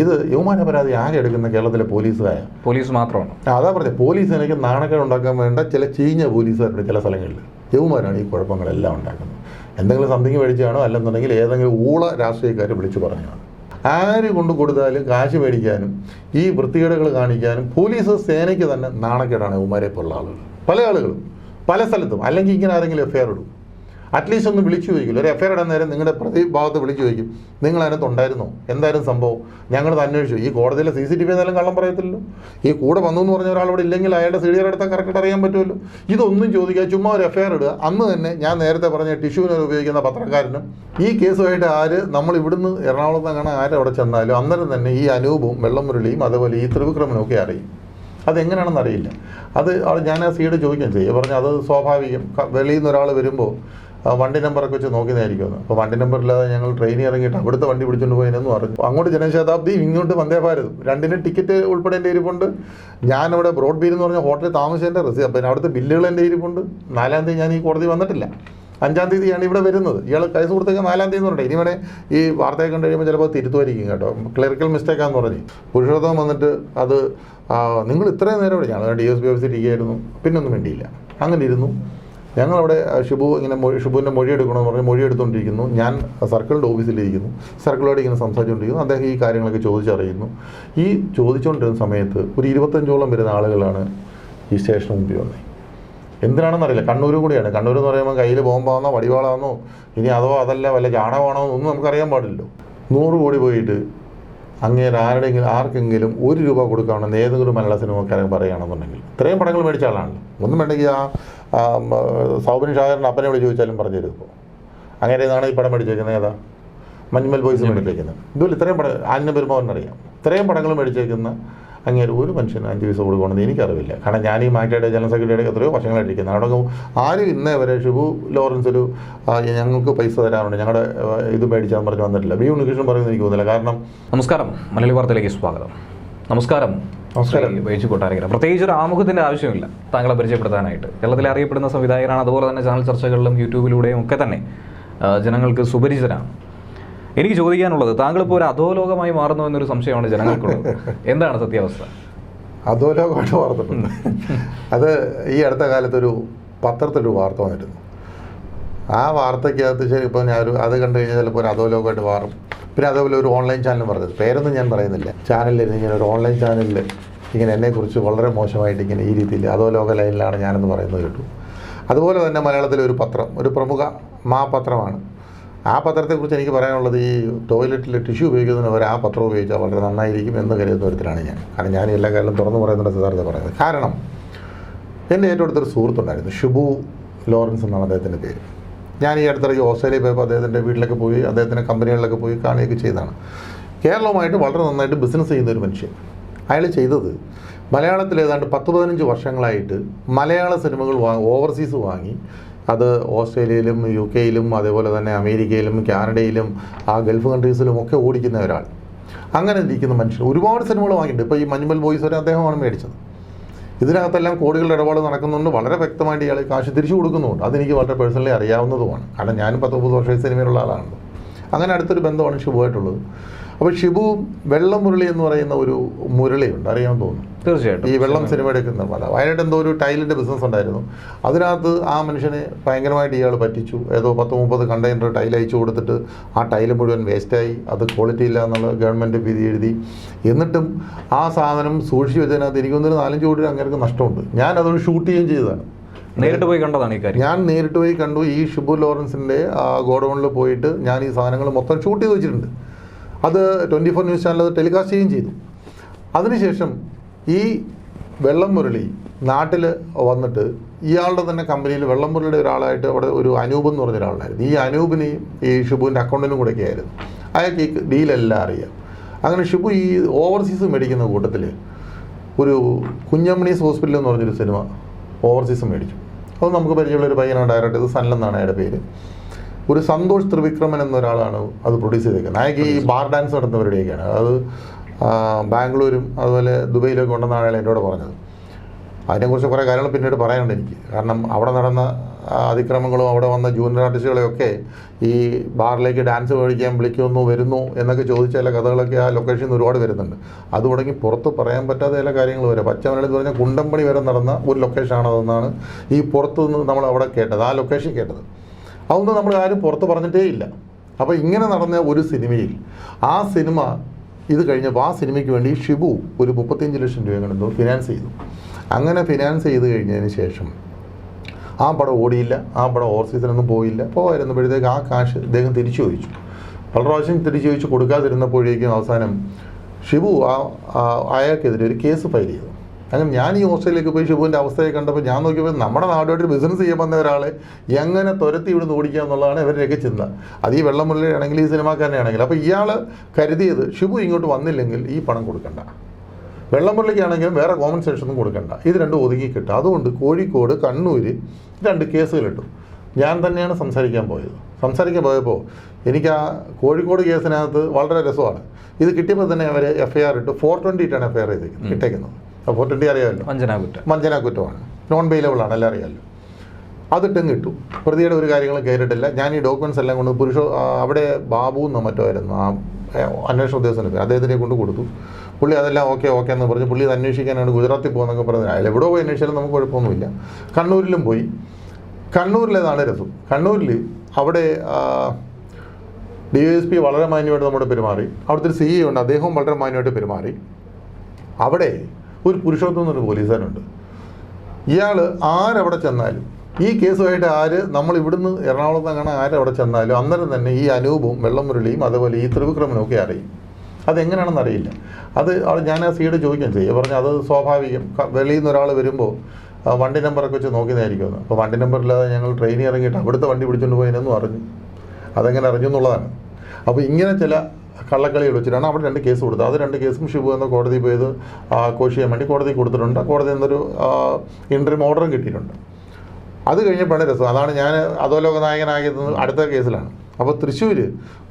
ഇത് യൗമാന പരാതി ആകെ എടുക്കുന്ന കേരളത്തിലെ പോലീസുകാരായ പോലീസ് മാത്രമാണ്. അതാ പറഞ്ഞത് പോലീസിനൊക്കെ നാണക്കേട് ഉണ്ടാക്കാൻ വേണ്ട ചില ചീഞ്ഞ പോലീസുകാരുണ്ട് ചില സ്ഥലങ്ങളിൽ. യൗമാരാണ് ഈ കുഴപ്പങ്ങളെല്ലാം ഉണ്ടാക്കുന്നത്. എന്തെങ്കിലും സംതിങ് മേടിച്ചാണോ അല്ലെന്നുണ്ടെങ്കിൽ ഏതെങ്കിലും ഊള രാഷ്ട്രീയക്കാർ വിളിച്ചു പറഞ്ഞാണ്. ആര് കൊണ്ട് കൊടുത്താലും കാശ് മേടിക്കാനും ഈ വൃത്തികേടുകൾ കാണിക്കാനും പോലീസ് സേനയ്ക്ക് തന്നെ നാണക്കേടാണ് യൗമാരെ പോലുള്ള ആളുകൾ. പല ആളുകളും പല സ്ഥലത്തും അല്ലെങ്കിൽ ഇങ്ങനെ ആരെങ്കിലും എഫ്ഐആർ ഇടും. അറ്റ്ലീസ്റ്റ് ഒന്ന് വിളിച്ചു ചോദിക്കില്ല. ഒരു എഫ്ഐആർ ഇടാൻ നേരം നിങ്ങളുടെ പ്രതി ഭാഗത്ത് വിളിച്ചു ചോദിക്കും. നിങ്ങൾ അതിനകത്ത് ഉണ്ടായിരുന്നോ? എന്തായിരുന്നു സംഭവം? ഞങ്ങളത് അന്വേഷിച്ചു. ഈ കോടതിയിലെ സി സി ടി വി എന്നാലും കള്ളം പറയത്തില്ലല്ലോ. ഈ കൂടെ വന്നു എന്ന് പറഞ്ഞ ഒരാൾ ഇല്ലെങ്കിൽ അയാളുടെ സി ഡി ആർ എടുത്താൽ കറക്റ്റ് അറിയാൻ പറ്റുമല്ലോ. ഇതൊന്നും ചോദിക്കുക ചുമ്മാ ഒരു എഫ്ഐആർ ഇടുക. അന്ന് തന്നെ ഞാൻ നേരത്തെ പറഞ്ഞ ടിഷ്യൂവിനെ ഉപയോഗിക്കുന്ന പത്രക്കാരനും ഈ കേസുമായിട്ട് ആര് നമ്മൾ ഇവിടുന്ന് എറണാകുളത്ത് അങ്ങനെ ആരവിടെ ചെന്നാലും അന്നേരം തന്നെ ഈ അനൂപും വെള്ളമുരളിയും അതുപോലെ ഈ ത്രിവിക്രമനും ഒക്കെ അറിയും. അതെങ്ങനെയാണെന്ന് അറിയില്ല. അത് ഞാൻ ആ സീഡ് ചോദിക്കുകയും ചെയ്യും. പറഞ്ഞു അത് സ്വാഭാവികം. വെളിയിൽ നിന്ന് ഒരാൾ വരുമ്പോൾ വണ്ടി നമ്പറൊക്കെ വെച്ച് നോക്കിയതായിരിക്കും അപ്പോൾ വണ്ടി നമ്പറില്ലാതെ ഞങ്ങൾ ട്രെയിനിൽ ഇറങ്ങിയിട്ട് അവിടുത്തെ വണ്ടി പിടിച്ചുകൊണ്ട് പോയെന്ന് പറഞ്ഞു. അങ്ങോട്ട് ജനശതാബ്ദി ഇങ്ങോട്ട് വന്ദേ ഭാരതും രണ്ടിന് ടിക്കറ്റ് ഉൾപ്പെടെ എന്റെ ഇരിപ്പുണ്ട്. ഞാനവിടെ ബ്രോഡ് ബീർ എന്ന് പറഞ്ഞ ഹോട്ടലിൽ താമസിച്ചതിന്റെ റെസി പിന്നെ അവിടുത്തെ ബില്ലുകൾ ഇരിപ്പുണ്ട്? നാലാം തീയതി ഞാൻ ഈ കോടതി വന്നിട്ടില്ല. അഞ്ചാം തീയതിയാണ് ഇവിടെ വരുന്നത്. ഇയാൾ കേസ് കൊടുത്തേക്ക് നാലാം തീയതി എന്ന് പറഞ്ഞിട്ട് ഇനി വേണേ ഈ വാർത്തയൊക്കെ കണ്ടു കഴിയുമ്പോൾ ചിലപ്പോൾ തിരുത്തുമായിരിക്കും കേട്ടോ. ക്ലറിക്കൽ മിസ്റ്റേക്കാന്ന് പറഞ്ഞു. പുരുഷോത്തമം വന്നിട്ട് അത് നിങ്ങൾ ഇത്രയും നേരം ഇവിടെ ഞാൻ ഡി എസ് പി ഓഫീസിൽ ഇരിക്കുകയായിരുന്നു. പിന്നൊന്നും വേണ്ടിയില്ല അങ്ങനെ ഇരുന്നു. ഞങ്ങളവിടെ ഷുബു ഇങ്ങനെ മൊഴി ഷിബുവിന്റെ മൊഴി എടുക്കണമെന്ന് പറഞ്ഞ് മൊഴി എടുത്തുകൊണ്ടിരിക്കുന്നു ഞാൻ സർക്കിളിന്റെ ഓഫീസിലിരിക്കുന്നു. സർക്കിളോട് ഇങ്ങനെ സംസാരിച്ചുകൊണ്ടിരിക്കുന്നു അദ്ദേഹം ഈ കാര്യങ്ങളൊക്കെ ചോദിച്ചറിയുന്നു. ഈ ചോദിച്ചുകൊണ്ടിരുന്ന സമയത്ത് ഒരു ഇരുപത്തഞ്ചോളം വരുന്ന ആളുകളാണ് ഈ സ്റ്റേഷന് മുമ്പിൽ വന്നത് എന്തിനാണെന്നറിയില്ല. കണ്ണൂർ കൂടിയാണ്. കണ്ണൂർ എന്ന് പറയുമ്പോൾ കയ്യിൽ ബോംബാണെന്നോ വടിവാളാണോ ഇനി അതോ അതല്ല വല്ല ചാണകമാണോ ഒന്നും നമുക്കറിയാൻ പാടില്ലല്ലോ. നൂറ് കോടി പോയിട്ട് അങ്ങേര് ആരുടെയെങ്കിലും ആർക്കെങ്കിലും ഒരു രൂപ കൊടുക്കുകയാണെന്ന് ഏതെങ്കിലും മലയാള സിനിമക്കാരൻ പറയുകയാണെന്നുണ്ടെങ്കിൽ ഇത്രയും പടങ്ങൾ മേടിച്ച ആളാണല്ലോ. ഒന്നും വേണ്ടെങ്കിൽ ആ സൗബിൻ ഷായറിന്റെ അപ്പനെ വിളിച്ച് ചോദിച്ചാലും പറഞ്ഞു തരും ഇപ്പോൾ അങ്ങനെ ഇതാണ് ഈ പടം മേടിച്ചേക്കുന്നത്? ഏതാ? മഞ്ഞുമൽ ബോയ്സ് മേടിച്ചേക്കുന്നത്. ഇതുപോലെ ഇത്രയും പടം ആന്യ പെരുമാവൻ അറിയാം ഇത്രയും പടങ്ങൾ മേടിച്ചേക്കുന്ന അങ്ങനെ ഒരു മനുഷ്യന് അഞ്ച് പൈസ കൊടുക്കണമെന്ന് എനിക്കറിവില്ല. കാരണം ഞാൻ ഈ മാറ്റയുടെ ജനറൽ സെക്രട്ടറിയുടെ എത്രയോ വർഷങ്ങളായിട്ടിരിക്കുന്നത് അവിടെ ആരും ഇന്നേ വരെ ഷിബു ലോറൻസ് ഒരു ഞങ്ങൾക്ക് പൈസ തരാറുണ്ട്. ഞങ്ങളുടെ ഇത് മേടിച്ചാന്ന് പറഞ്ഞ് വന്നിട്ടില്ല. ബി ഉണ്ണികൃഷ്ണൻ പറയുന്നത് എനിക്ക് തോന്നുന്നില്ല. കാരണം നമസ്കാരം. മലയാളി വാർത്തയിലേക്ക് സ്വാഗതം. നമസ്കാരം. ബൈജു കൊട്ടാരക്കര. പ്രത്യേകിച്ച് ഒരു ആമുഖത്തിന്റെ ആവശ്യമില്ല. താങ്കളെ പരിചയപ്പെടുത്താനായിട്ട്. കേരളത്തിൽ അറിയപ്പെടുന്ന സംവിധായകനാണ് അതുപോലെ തന്നെ ചാനൽ ചർച്ചകളിലും യൂട്യൂബിലൂടെയും ഒക്കെ തന്നെ ജനങ്ങൾക്ക് സുപരിചിതനാണ് എനിക്ക് ചോദിക്കാനുള്ളത് താങ്കൾ ഇപ്പോൾ ഒരു അധോലോകമായി മാറുന്നു എന്നൊരു സംശയമാണ് ജനങ്ങൾക്കുള്ളത്. എന്താണ് സത്യാവസ്ഥ? അധോലോകമായിട്ട് മാറുന്നുണ്ട്. അത് ഈ അടുത്ത കാലത്തൊരു പത്രത്തിലൊരു വാർത്ത വന്നിരുന്നു. ആ വാർത്തയ്ക്കകത്ത് ശരി ഇപ്പോൾ ഞാൻ അത് കണ്ടു കഴിഞ്ഞാൽ ചിലപ്പോൾ ഒരു അധോലോകമായിട്ട് മാറും. പിന്നെ അതേപോലെ ഒരു ഓൺലൈൻ ചാനൽ പറഞ്ഞത്. പേരൊന്നും ഞാൻ പറയുന്നില്ല. ചാനലിൽ ഇങ്ങനെ ഒരു ഓൺലൈൻ ചാനലിൽ ഇങ്ങനെ എന്നെക്കുറിച്ച് വളരെ മോശമായിട്ട് ഇങ്ങനെ ഈ രീതിയിൽ അതോ ലോക ലൈനിലാണ് ഞാനെന്ന് പറയുന്നത് കേട്ടു. അതുപോലെ തന്നെ മലയാളത്തിലെ ഒരു പത്രം ഒരു പ്രമുഖ മാ പത്രമാണ് ആ പത്രത്തെക്കുറിച്ച് എനിക്ക് പറയാനുള്ളത് ഈ ടോയ്ലറ്റിൽ ടിഷ്യൂ ഉപയോഗിക്കുന്നതിന് അവർ ആ പത്രം ഉപയോഗിച്ചാൽ വളരെ നന്നായിരിക്കും എന്ന് കരുതുന്ന തരത്തിലാണ് ഞാൻ. കാരണം ഞാൻ എല്ലാ കാര്യങ്ങളും തുറന്നു പറയുന്നുണ്ട് സിദ്ധാർത്ഥ പറയുന്നത്. കാരണം എന്റെ ഏറ്റവും അടുത്തൊരു സുഹൃത്തുണ്ടായിരുന്നു. ഷുബു ലോറൻസ് എന്നാണ് അദ്ദേഹത്തിന്റെ പേര്. ഞാൻ ഈ അടുത്തിടയ്ക്ക് ഓസ്ട്രേലിയ പോയപ്പോൾ അദ്ദേഹത്തിന്റെ വീട്ടിലൊക്കെ പോയി അദ്ദേഹത്തിന്റെ കമ്പനികളിലൊക്കെ പോയി കാണുകയൊക്കെ ചെയ്തതാണ്. കേരളവുമായിട്ട് വളരെ നന്നായിട്ട് ബിസിനസ് ചെയ്യുന്ന ഒരു മനുഷ്യൻ. അയാൾ ചെയ്തത് മലയാളത്തിൽ ഏതാണ്ട് പത്ത് പതിനഞ്ച് വർഷങ്ങളായിട്ട് മലയാള സിനിമകൾ വാ ഓവർസീസ് വാങ്ങി. അത് ഓസ്ട്രേലിയയിലും യു കെയിലും അതേപോലെ തന്നെ അമേരിക്കയിലും കാനഡയിലും ആ ഗൾഫ് കൺട്രീസിലും ഒക്കെ ഓടിക്കുന്ന ഒരാൾ. അങ്ങനെ ഇരിക്കുന്ന മനുഷ്യൻ. ഒരുപാട് സിനിമകൾ വാങ്ങിയിട്ടുണ്ട്. ഇപ്പോൾ ഈ മഞ്ഞുമൽ ബോയ്സ് വരെ അദ്ദേഹമാണ് മേടിച്ചത്. ഇതിനകത്തെല്ലാം കോടികളുടെ ഇടപാട് നടക്കുന്നുണ്ട്. വളരെ വ്യക്തമായിട്ട് ഇയാൾ കാശ് തിരിച്ചു കൊടുക്കുന്നുണ്ട് അതെനിക്ക് വളരെ പേഴ്സണലി അറിയാവുന്നതുമാണ്. കാരണം ഞാനും പത്ത് മുപ്പത് വർഷം സിനിമയിലുള്ള ആളാണല്ലോ. അങ്ങനെ അടുത്തൊരു ബന്ധമാണ് ഷിബുവായിട്ടുള്ളത് അപ്പോൾ ഷിബു വെള്ളം മുരളി എന്ന് പറയുന്ന ഒരു മുരളിയുണ്ട്. അറിയാമെന്ന് തോന്നുന്നു. തീർച്ചയായിട്ടും. ഈ വെള്ളം സിനിമ എടുക്കുന്ന പല വയനാട് എന്തോ ഒരു ടൈലിന്റെ ബിസിനസ് ഉണ്ടായിരുന്നു. അതിനകത്ത് ആ മനുഷ്യനെ ഭയങ്കരമായിട്ട് ഇയാൾ പറ്റിച്ചു. ഏതോ പത്ത് മുപ്പത് കണ്ടെയ്നർ ടൈൽ അയച്ചു കൊടുത്തിട്ട് ആ ടൈൽ മുഴുവൻ വേസ്റ്റായി അത് ക്വാളിറ്റി ഇല്ല എന്നുള്ള ഗവൺമെന്റ് വിധി എഴുതി. എന്നിട്ടും ആ സാധനം സൂക്ഷിച്ചു വെച്ചതിനകത്ത് എനിക്കൊന്നൊരു നാലഞ്ച് കോടി അങ്ങേർക്ക് നഷ്ടമുണ്ട്. ഞാൻ അതൊരു ഷൂട്ട് ചെയ്യുകയും ചെയ്തതാണ്. നേരിട്ട് പോയി കണ്ടതാണ് ഈ കാര്യം. ഞാൻ നേരിട്ട് പോയി കണ്ടു. ഈ ഷിബു ആ ഗോഡൗണിൽ പോയിട്ട് ഞാൻ ഈ സാധനങ്ങൾ മൊത്തം ഷൂട്ട് ചെയ്ത് വെച്ചിട്ടുണ്ട്. അത് ട്വന്റി ഫോർ ന്യൂസ് ചാനൽ അത് ടെലികാസ്റ്റ് ചെയ്യുകയും ചെയ്തു. അതിനുശേഷം ഈ വെള്ളം മുരളി നാട്ടിൽ വന്നിട്ട് ഇയാളുടെ തന്നെ കമ്പനിയിൽ വെള്ളം മുരളിയുടെ ഒരാളായിട്ട് അവിടെ ഒരു അനൂപ് എന്ന് പറഞ്ഞ ഒരാളുണ്ടായിരുന്നു. ഈ അനൂപിന് ഈ ഷിബുവിന്റെ അക്കൗണ്ടിനും കൂടെയൊക്കെ ആയിരുന്നു അയാൾക്ക് ഈ ഡീലെല്ലാം അറിയാം. അങ്ങനെ ഷിബു ഈ ഓവർസീസ് മേടിക്കുന്ന കൂട്ടത്തിൽ ഒരു കുഞ്ഞമ്മണീസ് ഹോസ്പിറ്റൽ എന്ന് പറഞ്ഞൊരു സിനിമ ഓവർസീസ് മേടിച്ചു. അത് നമുക്ക് പരിചയമുള്ള ഒരു പയ്യനാണ് ഡയറക്റ്റ് ചെയ്ത് സനൽ എന്നാണ് അയാളുടെ പേര്. ഒരു സന്തോഷ് ത്രിവിക്രമൻ എന്നൊരാളാണ് അത് പ്രൊഡ്യൂസ് ചെയ്തേക്കുന്നത്. അയാൾക്ക് ഈ ബാർ ഡാൻസ് നടത്തുന്നവരുടെയൊക്കെയാണ്. അത് ബാംഗ്ലൂരും അതുപോലെ ദുബൈയിലൊക്കെ ഉണ്ടെന്നാണ് അയാൾ എന്നോട് പറഞ്ഞത്. അതിനെക്കുറിച്ച് കുറേ കാര്യങ്ങൾ പിന്നീട് പറയാനുണ്ട് എനിക്ക്. കാരണം അവിടെ നടന്ന അതിക്രമങ്ങളും അവിടെ വന്ന ജൂനിയർ ആർട്ടിസ്റ്റുകളെയൊക്കെ ഈ ബാറിലേക്ക് ഡാൻസ് കളിക്കാൻ വിളിക്കുന്നു വരുന്നു എന്നൊക്കെ ചോദിച്ച ചില കഥകളൊക്കെ ആ ലൊക്കേഷനിൽ നിന്ന് ഒരുപാട് വരുന്നുണ്ട്. അത് തുടങ്ങി പുറത്ത് പറയാൻ പറ്റാത്ത ചില കാര്യങ്ങൾ വരെ. പച്ചമലയിൽ എന്ന് പറഞ്ഞാൽ കുണ്ടമ്പണി വരെ നടന്ന ഒരു ലൊക്കേഷനാണ് അതെന്നാണ് ഈ പുറത്തുനിന്ന് നമ്മൾ അവിടെ കേട്ടത് ആ ലൊക്കേഷൻ കേട്ടത്. അതൊന്നും നമ്മൾ ആരും പുറത്ത് പറഞ്ഞിട്ടേ ഇല്ല. അപ്പോൾ ഇങ്ങനെ നടന്ന ഒരു സിനിമയിൽ ആ സിനിമ ഇത് കഴിഞ്ഞപ്പോൾ ആ സിനിമയ്ക്ക് വേണ്ടി ഷിബു ഒരു മുപ്പത്തിയഞ്ച് ലക്ഷം രൂപ കണ്ടോ ഫിനാൻസ് ചെയ്തു. അങ്ങനെ ഫിനാൻസ് ചെയ്ത് കഴിഞ്ഞതിന് ശേഷം ആ പടം ഓടിയില്ല ആ പടം ഓവർസീസിനൊന്നും പോയില്ല. പോയിരുന്നപ്പോഴത്തേക്ക് ആ കാശ് ഇദ്ദേഹം തിരിച്ചു ചോദിച്ചു. പല പ്രാവശ്യം തിരിച്ചു ചോദിച്ചു കൊടുക്കാതിരുന്നപ്പോഴേക്കും അവസാനം ഷിബു ആ- അയാൾക്കെതിരെ ഒരു കേസ് ഫയൽ ചെയ്തു. അങ്ങനെ ഞാൻ ഈ ഓസ്ട്രേലിയയിലേക്ക് പോയി ഷിബുവിന്റെ അവസ്ഥയെ കണ്ടപ്പോൾ ഞാൻ നോക്കിയപ്പോൾ നമ്മുടെ നാടുമായിട്ട് ബിസിനസ് ചെയ്യാൻ വന്ന ഒരാളെ എങ്ങനെ തുരത്തി ഇവിടുന്ന് ഓടിക്കുക എന്നുള്ളതാണ് ഇവരുടെയൊക്കെ ചിന്ത. അത് ഈ വെള്ളമുള്ളിലാണെങ്കിൽ ഈ സിനിമാക്കാരനാണെങ്കിൽ അപ്പോൾ ഇയാൾ കരുതിയത് ഷിബു ഇങ്ങോട്ട് വന്നില്ലെങ്കിൽ ഈ പണം കൊടുക്കണ്ട. വെള്ളമുള്ളിക്കാണെങ്കിലും വേറെ കോമ്പൻസേഷനും കൊടുക്കണ്ട. ഇത് രണ്ടും ഒതുങ്ങി കിട്ടും. അതുകൊണ്ട് കോഴിക്കോട് കണ്ണൂർ രണ്ട് കേസുകളിട്ടു. ഞാൻ തന്നെയാണ് സംസാരിക്കാൻ പോയത്. സംസാരിക്കാൻ പോയപ്പോൾ എനിക്ക് ആ കോഴിക്കോട് കേസിനകത്ത് വളരെ രസമാണ്. ഇത് കിട്ടിയപ്പോൾ തന്നെ അവർ എഫ് ഐ ആർ ഇട്ട്. ഫോർ ട്വന്റി ഇട്ടാണ് എഫ് ഐ ആർ ചെയ്തേക്കുന്നത്. ഇട്ടേക്കുന്നത്. ഫോർ ട്വന്റി അറിയാമല്ലോ? വഞ്ചനാ കുറ്റം വഞ്ചന കുറ്റമാണ് നോൺ ബെയിലബിൾ ആണ് എല്ലാം അറിയാമല്ലോ. അതിട്ടും കിട്ടും. പ്രതിയുടെ ഒരു കാര്യങ്ങളും കയറിയിട്ടില്ല ഞാൻ ഈ ഡോക്യുമെന്റ്സ് എല്ലാം കൊണ്ട് പുരുഷ അവിടെ ബാബു എന്നോ മറ്റോ ആയിരുന്നു. ആ അന്വേഷണ ഉദ്യോഗസ്ഥന്റെ പേര് അദ്ദേഹത്തിനെ കൊണ്ട് കൊടുത്തു. പുള്ളി അതെല്ലാം ഓക്കെ ഓക്കെ എന്ന് പറഞ്ഞ്. പുള്ളി അത് അന്വേഷിക്കാനാണ് ഗുജറാത്തിൽ പോകുന്നൊക്കെ പറഞ്ഞത്. അയാൾ എവിടെ പോയി അന്വേഷിച്ചാലും നമുക്ക് കുഴപ്പമൊന്നുമില്ല. കണ്ണൂരിലും പോയി. കണ്ണൂരിലേതാണ് രസം. കണ്ണൂരിൽ അവിടെ ഡി എസ് പി വളരെ മാന്യമായിട്ട് നമ്മുടെ പെരുമാറി. അവിടുത്തെ ഒരു സി ഇ ഉണ്ട്. അദ്ദേഹവും വളരെ മാന്യമായിട്ട് പെരുമാറി. അവിടെ ഒരു പുരുഷോത്തം എന്നൊരു പോലീസുകാരുണ്ട് ഇയാൾ ആരവിടെ ചെന്നാലും ഈ കേസുമായിട്ട് ആര് നമ്മൾ ഇവിടുന്ന് എറണാകുളത്ത് അങ്ങനെ ആരവിടെ ചെന്നാലും അന്നേരം തന്നെ ഈ അനൂപും വെള്ളമുരളിയും അതുപോലെ ഈ ത്രിവിക്രമനും ഒക്കെ അറിയും. അതെങ്ങനെയാണെന്ന് അറിയില്ല. അത് അവൾ ഞാൻ ആ സീഡ് ചോദിക്കുകയും ചെയ്യും. പറഞ്ഞു അത് സ്വാഭാവികം. വെളിയിൽ നിന്ന് ഒരാൾ വരുമ്പോൾ വണ്ടി നമ്പറൊക്കെ വെച്ച് നോക്കിയതായിരിക്കുമെന്ന് അപ്പോൾ വണ്ടി നമ്പറില്ലാതെ ഞങ്ങൾ ട്രെയിനിൽ ഇറങ്ങിയിട്ട് അവിടുത്തെ വണ്ടി പിടിച്ചുകൊണ്ട് പോയതിനൊന്നും അറിഞ്ഞു അതെങ്ങനെ അറിഞ്ഞു എന്നുള്ളതാണ്. അപ്പോൾ ഇങ്ങനെ ചില കള്ളക്കളികൾ വെച്ചിട്ടാണ് അവിടെ രണ്ട് കേസ് കൊടുത്തത്. അത് രണ്ട് കേസും ഷിബു എന്ന കോടതി പോയത് കോഷ് ചെയ്യാൻ വേണ്ടി കോടതി കൊടുത്തിട്ടുണ്ട്. കോടതി എന്നൊരു ഇൻട്രീം ഓർഡറും കിട്ടിയിട്ടുണ്ട്. അത് കഴിഞ്ഞപ്പോഴാണ് രസം. അതാണ് ഞാൻ അധോലോക നായകനായത് അടുത്ത കേസിലാണ്. അപ്പോൾ തൃശ്ശൂർ